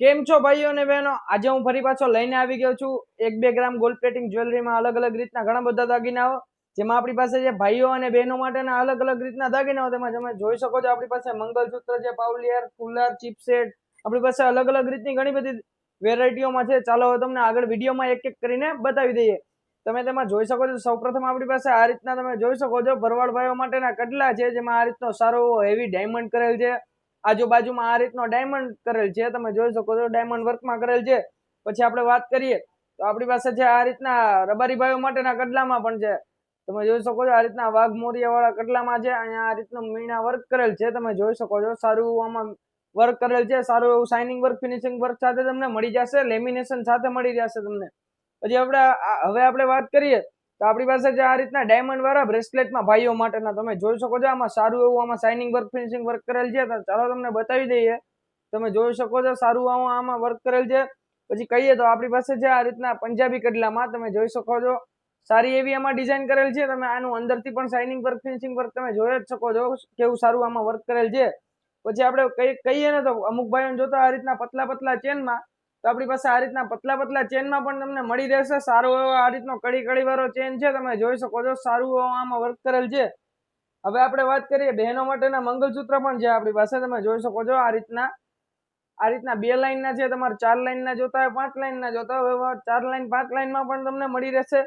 કેમ છો ભાઈઓ અને બહેનો? આજે હું ફરી પાછો લઈને આવી ગયો છું. એક બે ગ્રામ ગોલ્ડ પ્લેટિંગ જ્વેલરીમાં અલગ અલગ રીતના ઘણા બધા દાગીનાઓ. જેમાં આપણી પાસે જે ભાઈઓ અને બહેનો માટેના અલગ અલગ રીતના દાગીનાઓ, તેમાં તમે જોઈ શકો છો આપણી પાસે મંગલસૂત્ર છે, પાવલિયર કુલર ચિપસેટ આપણી પાસે અલગ અલગ રીતની ઘણી બધી વેરાયટીઓમાં છે. ચાલો હવે તમને આગળ વિડીયોમાં એક એક કરીને બતાવી દઈએ. તમે તેમાં જોઈ શકો છો સૌપ્રથમ આપણી પાસે આ રીતના તમે જોઈ શકો છો ભરવાડ ભાઈઓ માટેના કડલા છે, જેમાં આ રીતનો સારો હેવી ડાયમંડ કરેલ છે. આજુબાજુમાં આ રીતનો ડાયમંડ કરેલ છે. તમે જોઈ શકો છો ડાયમંડ વર્કમાં કરેલ છે. પછી આપણે વાત કરીએ, તો આપણી પાસે છે આ રીતના રબારી ભાઈઓ માટેના કડલામાં પણ છે. તમે જોઈ શકો છો, આ રીતના વાઘ મોરિયા વાળા કડલામાં છે. અહીંયા આ રીતનું મીણા વર્ક કરેલ છે. તમે જોઈ શકો છો, સારું આમાં વર્ક કરેલ છે. સારું એવું શાઇનિંગ વર્ક ફિનિશિંગ વર્ક સાથે તમને મળી જશે. લેમિનેશન સાથે મળી જશે તમને. પછી આપણે હવે આપણે વાત કરીએ તો આપણી પાસે જે આ રીતના ડાયમંડ વાળા બ્રેસલેટમાં ભાઈઓ માટેના તમે જોઈ શકો છો, આમાં સારું એવું આમાં શાઇનિંગ વર્ક ફિનિશિંગ વર્ક કરેલ છે. ચાલો તમને બતાવી દઈએ. તમે જોઈ શકો છો સારું આવું આમાં વર્ક કરેલ છે. પછી કહીએ તો આપણી પાસે છે આ રીતના પંજાબી કડલામાં તમે જોઈ શકો છો. સારી એવી આમાં ડિઝાઇન કરેલ છે. તમે આનું અંદરથી પણ શાઇનિંગ વર્ક ફિનિશિંગ વર્ક તમે જોઈ જ શકો છો કેવું સારું આમાં વર્ક કરેલ છે. પછી આપણે કહીએ ને તો અમુક ભાઈઓને જોતા આ રીતના પતલા પતલા ચેનમાં તો આપણી પાસે આ રીતના પતલા પતલા ચેનમાં પણ તમને મળી રહેશે. સારો એવો આ રીતનો કડી કડી વાળો ચેન છે. તમે જોઈ શકો છો, સારું એવો આમાં વર્ક કરેલ છે. હવે આપણે વાત કરીએ બહેનો માટેના મંગલસૂત્ર પણ છે આપણી પાસે તમે જોઈ શકો છો, આ રીતના. આ રીતના બે લાઇનના છે. તમારે ચાર લાઇનના જોતા હોય, પાંચ લાઈનના જોતા હોય ચાર લાઇન પાંચ લાઈનમાં પણ તમને મળી રહેશે.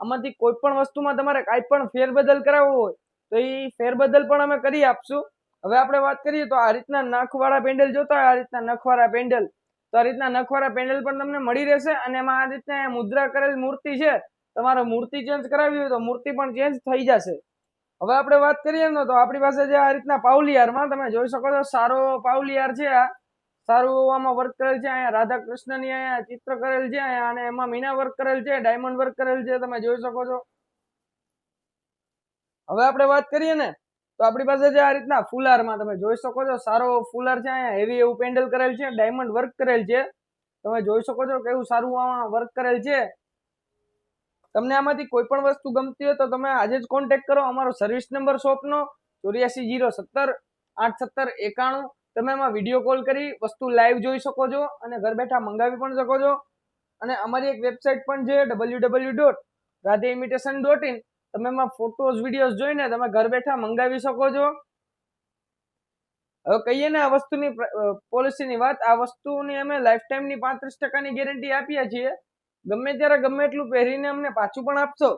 આમાંથી કોઈ પણ વસ્તુમાં તમારે કાંઈ પણ ફેરબદલ કરાવવો હોય, તો એ ફેરબદલ પણ અમે કરી આપશું. હવે આપણે વાત કરીએ તો આ રીતના નખવાળા પેન્ડલ જોતા હોય, આ રીતના નખવાળા પેન્ડલ તો આ રીતના નખવાળા પેન્ડલ પણ તમને મળી રહેશે અને એમાં આ રીતના મુદ્રા કરેલ મૂર્તિ છે. તમારે મૂર્તિ ચેન્જ કરાવવી હોય તો મૂર્તિ પણ ચેન્જ થઈ જશે. હવે આપણે વાત કરીએ ને તો આપણી પાસે જે આ રીતના પાઉલિયારમાં તમે જોઈ શકો છો સારો પાવલિયાર છે આ. સારું આમાં વર્ક કરેલ છે, અહીંયા રાધા કૃષ્ણની અહીંયા ચિત્ર કરેલ છે, અહીંયા અને એમાં મીના વર્ક કરેલ છે ડાયમંડ વર્ક કરેલ છે, તમે જોઈ શકો છો. હવે આપણે વાત કરીએ ને તો આપણી પાસે જે આ રીતના ફુલારમાં તમે જોઈ શકો છો, સારો ફુલાર છે અહીંયા હેવી એવું પેન્ડલ કરેલ છે ડાયમંડ વર્ક કરેલ છે. તમે જોઈ શકો છો કેવું સારું આમાં વર્ક કરેલ છે. તમને આમાંથી કોઈ પણ વસ્તુ ગમતી હોય તો તમે આજે જ કોન્ટેક્ટ કરો અમારો સર્વિસ નંબર શોપનો ચોર્યાસી જીરો સત્તર આઠ સત્તર એકાણું. તમે એમાં વીડિયો કોલ કરી, વસ્તુ લાઈવ જોઈ શકો છો અને ઘર બેઠા મંગાવી પણ શકો છો. અને અમારી એક વેબસાઇટ પણ છે W W dot Radhe imitation dot in તમે એમાં ફોટોઝ વિડીયોઝ જોઈને તમે ઘર બેઠા મંગાવી શકો છો. હવે કહીએ ને આ વસ્તુની પોલિસીની વાત, આ વસ્તુની અમે લાઈફ ટાઈમની પાંત્રીસ ટકાની ગેરંટી આપીએ છીએ. ગમે ત્યારે ગમે એટલું પહેરીને અમને પાછું પણ આપશો,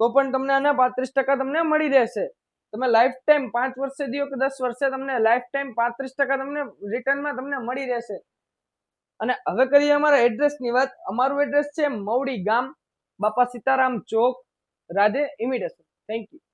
તો પણ તમને આના પાંત્રીસ ટકા તમને મળી રહેશે. તમે લાઈફ ટાઈમ પાંચ વર્ષે દિયો કે દસ વર્ષે તમને લાઈફ ટાઈમ પાંત્રીસ ટકા તમને રિટર્નમાં તમને મળી રહેશે. અને હવે કરીએ અમારા એડ્રેસની વાત. અમારું એડ્રેસ છે મવડી ગામ, Bapa Sitaram Chowk Radhe imitation thank you